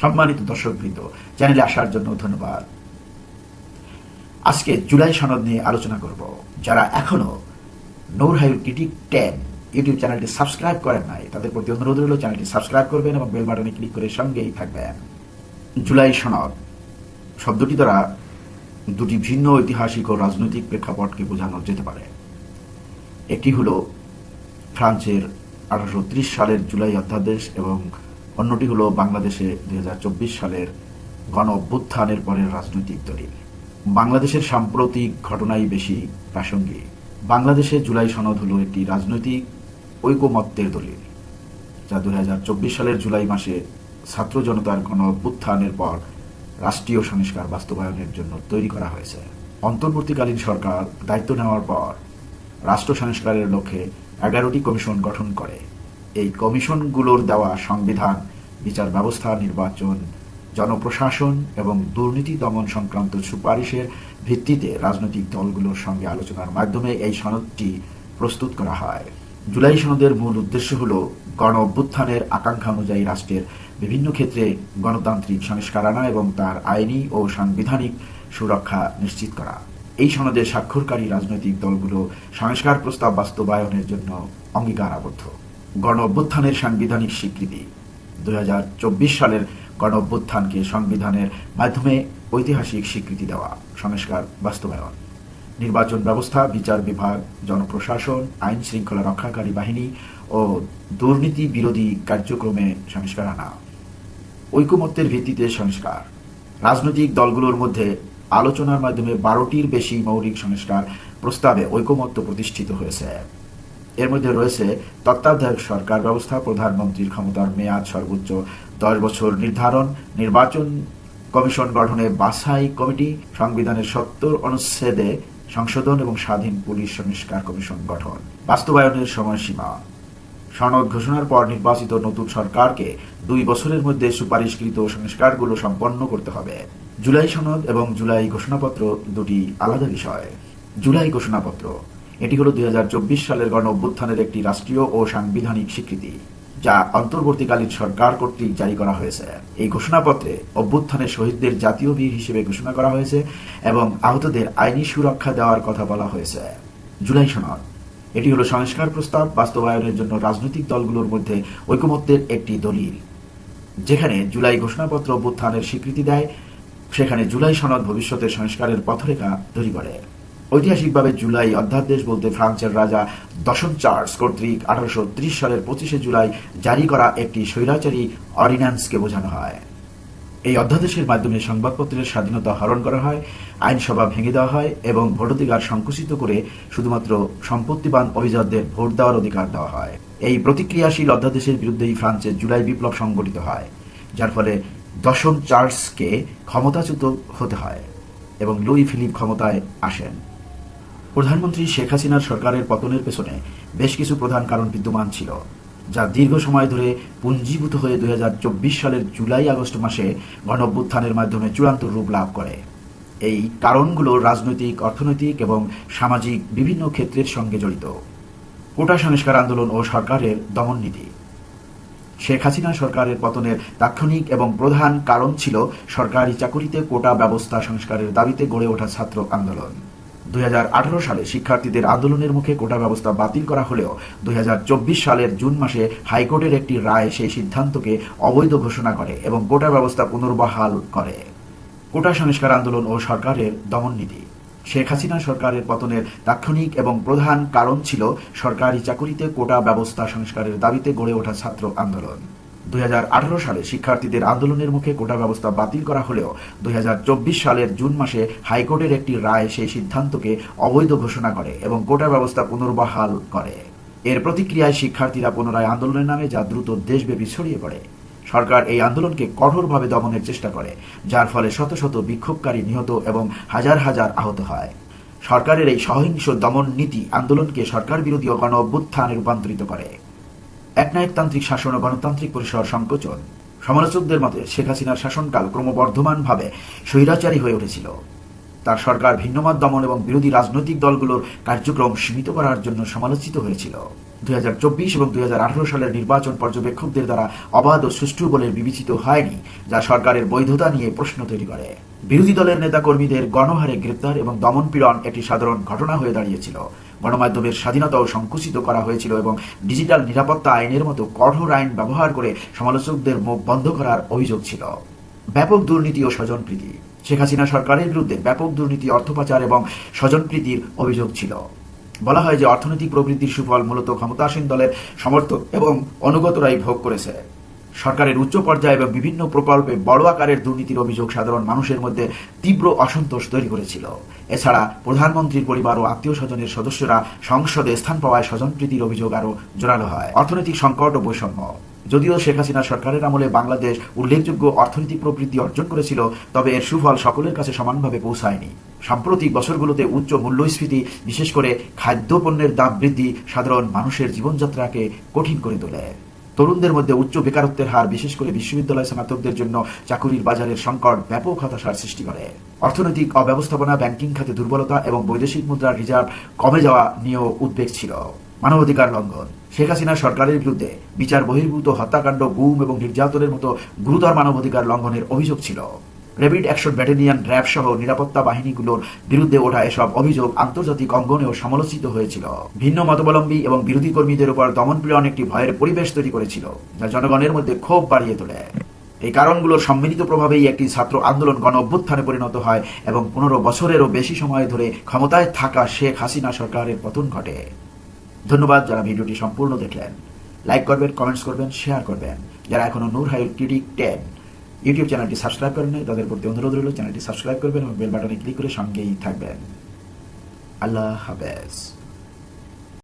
সম্মানিত দর্শকবৃন্দ, চ্যানেলে আসার জন্য ধন্যবাদ। আজকে জুলাই সনদ নিয়ে আলোচনা করব। যারা এখনও নূর হাইল টিটিক টেন ইউটিউব চ্যানেলটি সাবস্ক্রাইব করেন নাই, তাদের প্রতি অনুরোধ রইল চ্যানেলটি সাবস্ক্রাইব করবেন এবং বেল বাটনে ক্লিক করে সঙ্গেই থাকবেন। জুলাই সনদ শব্দটি দ্বারা দুটি ভিন্ন ঐতিহাসিক ও রাজনৈতিক প্রেক্ষাপটকে বোঝানো যেতে পারে। একটি হলো ফ্রান্সের আঠারোশো ত্রিশ সালের জুলাই অধ্যাদেশ এবং অন্যটি হলো বাংলাদেশে দুই হাজার চব্বিশ সালের গণ অভ্যুত্থানের পরের রাজনৈতিক দলিল। বাংলাদেশের সাম্প্রতিক ঘটনাই বেশি প্রাসঙ্গিক। বাংলাদেশে জুলাই সনদ হলো একটি রাজনৈতিক ঐকমত্যের দলিল, যা দুই হাজার চব্বিশ সালের জুলাই মাসে ছাত্র জনতার গণ অভ্যুত্থানের পর রাষ্ট্রীয় সংস্কার বাস্তবায়নের জন্য তৈরি করা হয়েছে। অন্তর্বর্তীকালীন সরকার দায়িত্ব নেওয়ার পর রাষ্ট্র সংস্কারের লক্ষ্যে এগারোটি কমিশন গঠন করে। এই কমিশনগুলোর দেওয়া সংবিধান, বিচার ব্যবস্থা, নির্বাচন, জনপ্রশাসন এবং দুর্নীতি দমন সংক্রান্ত সুপারিশের ভিত্তিতে রাজনৈতিক দলগুলোর সঙ্গে আলোচনার মাধ্যমে এই সনদটি প্রস্তুত করা হয়। জুলাই সনদের মূল উদ্দেশ্য হল গণ অভ্যুত্থানের আকাঙ্ক্ষা অনুযায়ী রাষ্ট্রের বিভিন্ন ক্ষেত্রে গণতান্ত্রিক সংস্কার আনা এবং তার আইনি ও সাংবিধানিক সুরক্ষা নিশ্চিত করা। এই সনদে স্বাক্ষরকারী রাজনৈতিক দলগুলো সংস্কার প্রস্তাব বাস্তবায়নের জন্য অঙ্গীকার আবদ্ধ গণ অভ্যুত্থানের সাংবিধানিক স্বীকৃতি। দুই হাজার চব্বিশ সালের গণ অভ্যুত্থানকে সংবিধানের মাধ্যমে ঐতিহাসিক স্বীকৃতি দেওয়া। সংস্কার, বাস্তবায়ন। নির্বাচন ব্যবস্থা, বিচার বিভাগ, জনপ্রশাসন, আইন শৃঙ্খলা রক্ষাকারী বাহিনী ও দুর্নীতি বিরোধী কার্যক্রমে সংস্কার আনা। ঐকমত্যের ভিত্তিতে সংস্কার। রাজনৈতিক দলগুলোর মধ্যে আলোচনার মাধ্যমে বারোটির বেশি মৌলিক সংস্কার প্রস্তাবে ঐকমত্য প্রতিষ্ঠিত হয়েছে। এর মধ্যে রয়েছে তত্ত্বাবধায়ক সরকার ব্যবস্থা, প্রধানমন্ত্রীর ক্ষমতার মেয়াদ সর্বোচ্চ দশ বছর নির্ধারণ, নির্বাচন কমিশন গঠনে বাছাই কমিটি, সংবিধানের সত্তর অনুচ্ছেদে সংশোধন এবং স্বাধীন পুলিশ সংস্কার কমিশন গঠন। বাস্তবায়নের সময়সীমা। সনদ ঘোষণার পর নির্বাচিত নতুন সরকারকে দুই বছরের মধ্যে সুপারিশকৃত সংস্কারগুলো সম্পন্ন করতে হবে। জুলাই সনদ এবং জুলাই ঘোষণাপত্র দুটি আলাদা বিষয়। জুলাই ঘোষণাপত্র। এটি হলো দুই সালের গণ অভ্যুত্থানের একটি রাষ্ট্রীয় ও সাংবিধানিক স্বীকৃতি, যা অন্তর্বর্তীকালীন সরকার কর্তৃক জারি করা হয়েছে। এই ঘোষণাপত্রে অভ্যুত্থানের শহীদদের জাতীয় বীর হিসেবে ঘোষণা করা হয়েছে এবং আহতদের আইনি সুরক্ষা দেওয়ার কথা বলা হয়েছে। জুলাই সনদ। এটি হলো সংস্কার প্রস্তাব বাস্তবায়নের জন্য রাজনৈতিক দলগুলোর মধ্যে ঐকমত্যের একটি দলিল। যেখানে জুলাই ঘোষণাপত্র অভ্যুত্থানের স্বীকৃতি দেয়, সেখানে জুলাই সনদ ভবিষ্যতের সংস্কারের পথরেখা তৈরি করে। ঐতিহাসিকভাবে জুলাই অধ্যাদেশ বলতে ফ্রান্সের রাজা দশম চার্লস কর্তৃক আঠারোশো সালের পঁচিশে জুলাই জারি করা একটি স্বৈরাচারী অর্ডিন্যান্সকে বোঝানো হয়। এই অধ্যাদেশের মাধ্যমে সংবাদপত্রের স্বাধীনতা হরণ করা হয়, আইনসভা ভেঙে দেওয়া হয় এবং ভোটাধিকার সংকুচিত করে শুধুমাত্র সম্পত্তিবান অভিজাতদের ভোট দেওয়ার অধিকার দেওয়া হয়। এই প্রতিক্রিয়াশীল অধ্যাদেশের বিরুদ্ধেই ফ্রান্সের জুলাই বিপ্লব সংগঠিত হয়, যার ফলে দশম চার্লসকে ক্ষমতাচ্যুত হতে হয় এবং লুই ফিলিপ ক্ষমতায় আসেন। প্রধানমন্ত্রী শেখ হাসিনার সরকারের পতনের পেছনে বেশ কিছু প্রধান কারণ বিদ্যমান ছিল, যা দীর্ঘ সময় ধরে পুঞ্জীভূত হয়ে দুই হাজার চব্বিশ সালের জুলাই আগস্ট মাসে গণঅভ্যুত্থানের মাধ্যমে চূড়ান্ত রূপ লাভ করে। এই কারণগুলো রাজনৈতিক, অর্থনৈতিক এবং সামাজিক বিভিন্ন ক্ষেত্রের সঙ্গে জড়িত। কোটা সংস্কার আন্দোলন ও সরকারের দমন নীতি। শেখ হাসিনা সরকারের পতনের তাৎক্ষণিক এবং প্রধান কারণ ছিল সরকারি চাকুরিতে কোটা ব্যবস্থা সংস্কারের দাবিতে গড়ে ওঠা ছাত্র আন্দোলন। দুই হাজার আঠারো সালে শিক্ষার্থীদের আন্দোলনের মুখে কোটা ব্যবস্থা বাতিল করা হলেও দুই হাজার চব্বিশ সালের জুন মাসে হাইকোর্টের একটি রায় সেই সিদ্ধান্তকে অবৈধ ঘোষণা করে এবং কোটা ব্যবস্থা পুনর্বহাল করে। কোটা সংস্কার আন্দোলন ও সরকারের দমন নীতি। শেখ হাসিনা সরকারের পতনের তাৎক্ষণিক এবং প্রধান কারণ ছিল সরকারি চাকুরিতে কোটা ব্যবস্থা সংস্কারের দাবিতে গড়ে ওঠা ছাত্র আন্দোলন। দুই হাজার আঠারো সালে শিক্ষার্থীদের আন্দোলনের মুখে কোটা ব্যবস্থা বাতিল করা হলেও দুই হাজার চব্বিশ সালের জুন মাসে হাইকোর্টের একটি রায় সেই সিদ্ধান্তকে অবৈধ ঘোষণা করে এবং কোটা ব্যবস্থা পুনর্বহাল করে। এর প্রতিক্রিয়ায় শিক্ষার্থীরা পুনরায় আন্দোলনের নামে যা দ্রুত দেশব্যাপী ছড়িয়ে পড়ে। সরকার এই আন্দোলনকে কঠোরভাবে দমনের চেষ্টা করে, যার ফলে শত শত বিক্ষোভকারী নিহত এবং হাজার হাজার আহত হয়। সরকারের এই সহিংস দমন নীতি আন্দোলনকে সরকার বিরোধী গণ অভ্যুত্থানে রূপান্তরিত করে। একনায়কতান্ত্রিক শাসন ও গণতান্ত্রিক পরিসর সংকোচন। সমালোচকদের মতে শেখ হাসিনার শাসনকাল ক্রমবর্ধমানভাবে স্বৈরাচারী হয়ে উঠেছিল। তার সরকার ভিন্নমত দমন এবং বিরোধী রাজনৈতিক দলগুলোর কার্যক্রম সীমিত করার জন্য সমালোচিত হয়েছিল। দুই এবং দুই হাজার আঠারো সালের নির্বাচন পর্যবেক্ষকদের দ্বারা অবাধ ও সুষ্ঠু বলে বিবেচিত হয়নি, যা সরকারের বৈধতা নিয়ে প্রশ্ন তৈরি করে। বিরোধী দলের নেতাকর্মীদের গণহারে গ্রেপ্তার এবং দমন পীড়ন একটি সাধারণ ঘটনা হয়ে দাঁড়িয়েছিল। গণমাধ্যমের স্বাধীনতাও সংকুচিত করা হয়েছিল এবং ডিজিটাল নিরাপত্তা আইনের মতো কঠোর আইন ব্যবহার করে সমালোচকদের মুখ বন্ধ করার অভিযোগ ছিল। ব্যাপক দুর্নীতি ও স্বজনপ্রীতি। শেখ হাসিনা সরকারের বিরুদ্ধে ব্যাপক দুর্নীতি অর্থ পাচার এবং স্বজনপ্রীতির অভিযোগ ছিল। বলা হয় যে অর্থনৈতিক প্রবৃদ্ধির সুফল মূলত ক্ষমতাসীন দলের সমর্থক এবং অনুগতরাই ভোগ করেছে। সরকারের উচ্চ পর্যায়ে এবং বিভিন্ন প্রকল্পে বড় আকারের দুর্নীতির অভিযোগ সাধারণ মানুষের মধ্যে তীব্র অসন্তোষ তৈরি করেছিল। এছাড়া প্রধানমন্ত্রীর পরিবার ও আত্মীয় স্বজনের সদস্যরা সংসদে স্থান পাওয়ায় স্বজনপ্রীতির অভিযোগ আরও জোরালো হয়। অর্থনৈতিক সংকট ও বৈষম্য। যদিও শেখ হাসিনা সরকারের আমলে বাংলাদেশ উল্লেখযোগ্য অর্থনৈতিক প্রবৃদ্ধি অর্জন করেছিল, তবে এর সুফল সকলের কাছে সমানভাবে পৌঁছায়নি। সাম্প্রতিক বছরগুলোতে উচ্চ মূল্যস্ফীতি, বিশেষ করে খাদ্যপণ্যের দাম বৃদ্ধি সাধারণ মানুষের জীবনযাত্রাকে কঠিন করে তোলে। তরুণদের মধ্যে উচ্চ বেকারত্বের হার, বিশেষ করে বিশ্ববিদ্যালয় স্নাতকদের জন্য চাকুরির বাজারের সংকট ব্যাপক হতাশার সৃষ্টি করে। অর্থনৈতিক অব্যবস্থাপনা, ব্যাংকিং খাতে দুর্বলতা এবং বৈদেশিক মুদ্রার রিজার্ভ কমে যাওয়া নিয়েও উদ্বেগ ছিল। মানবাধিকার লঙ্ঘন, শেখ হাসিনা সরকারের বিরুদ্ধে বিচার বহির্ভূত হত্যাকাণ্ড, গুম এবং নির্যাতনের মতো গুরুতর মানবাধিকার লঙ্ঘনের অভিযোগ ছিল। রেপিড অ্যাকশন ব্যাটালিয়ন র্যাব সহ নিরাপত্তা বাহিনীগুলোর বিরুদ্ধে ওঠা এসব অভিযোগ আন্তর্জাতিক অঙ্গনেও সমালোচিত হয়েছিল। ভিন্ন মতাবলম্বী এবং বিরোধী কর্মীদের উপর দমনপীড়ন একটি ভয়ের পরিবেশ তৈরি করেছিল, যা জনগণের মধ্যে ক্ষোভ বাড়িয়ে তোলে। এই কারণগুলোর সম্মিলিত প্রভাবেই একটি ছাত্র আন্দোলন গণ অভ্যুত্থানে পরিণত হয় এবং পনেরো বছরেরও বেশি সময় ধরে ক্ষমতায় থাকা শেখ হাসিনা সরকারের পতন ঘটে। ধন্যবাদ, যারা ভিডিওটি সম্পূর্ণ দেখলেন। লাইক করবেন, কমেন্টস করবেন, শেয়ার করবেন। যারা এখনও নূর হাইল ক্রিটিক টেন ইউটিউব চ্যানেলটি সাবস্ক্রাইব করেন নাই, তাদের প্রতি অনুরোধ রইল, চ্যানেলটি সাবস্ক্রাইব করবেন এবং বেল বাটনে ক্লিক করে সঙ্গেই থাকবেন। আল্লাহ হাফেজ।